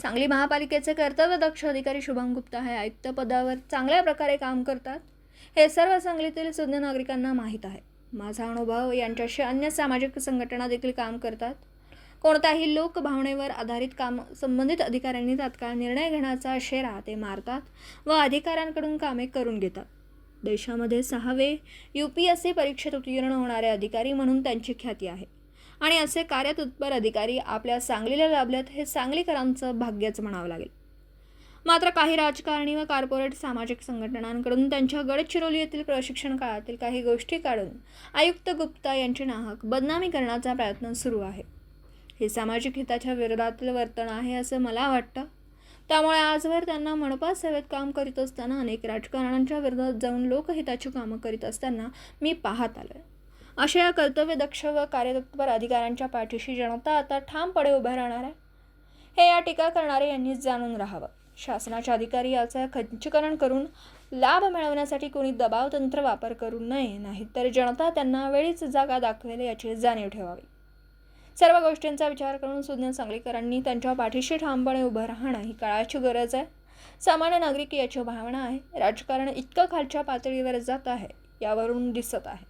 सांगली महापालिकेचे कर्तव्यदक्ष अधिकारी शुभम गुप्ता हे आयुक्त पदावर चांगल्या प्रकारे काम करतात. हे सर्व सांगलीतील सुज्ञ नागरिकांना माहीत आहे. माझा अनुभव यांच्याशी अन्य सामाजिक संघटना देखील काम करतात. कोणत्याही लोकभावनेवर आधारित काम संबंधित अधिकाऱ्यांनी तात्काळ निर्णय घेण्याचा शेरा ते मारतात व अधिकाऱ्यांकडून कामे करून घेतात. देशामध्ये सहावे यू पी एस सी परीक्षेत उत्तीर्ण होणारे अधिकारी म्हणून त्यांची ख्याती आहे. आणि असे कार्यतत्पर अधिकारी आपल्या सांगलीला लाभल्यात हे सांगलीकरांचं भाग्यच म्हणावं लागेल. मात्र काही राजकारणी व कार्पोरेट सामाजिक संघटनांकडून त्यांच्या गडचिरोली येथील प्रशिक्षण काळातील काही गोष्टी काढून आयुक्त गुप्ता यांची नाहक बदनामी करण्याचा प्रयत्न सुरू आहे. हे सामाजिक हिताच्या विरोधातील वर्तन आहे असं मला वाटतं. त्यामुळे आजवर त्यांना मनपा सेवेत काम करीत असताना अनेक राजकारणांच्या विरोधात जाऊन लोकहिताची कामं करीत असताना मी पाहत आलोय. अशा या कर्तव्यदक्ष व कार्यतत्पर अधिकाऱ्यांच्या पाठीशी जनता आता ठामपणे उभ्या राहणार आहे. हे या टीका करणारे यांनी जाणून राहावं. शासनाच्या अधिकारी याचं खच्चीकरण करून लाभ मिळवण्यासाठी कोणी दबाव तंत्र वापर करू नये नाहीतर जनता त्यांना वेळीच जागा दाखवेल याची जाणीव ठेवावी. सर्व गोष्टींचा विचार करून सुज्ञ सांगलीकरांनी त्यांच्या पाठीशी ठामपणे उभं राहणं ही काळाची गरज आहे. सामान्य नागरिक याची भावना आहे. राजकारण इतकं खालच्या पातळीवर जात आहे यावरून दिसत आहे.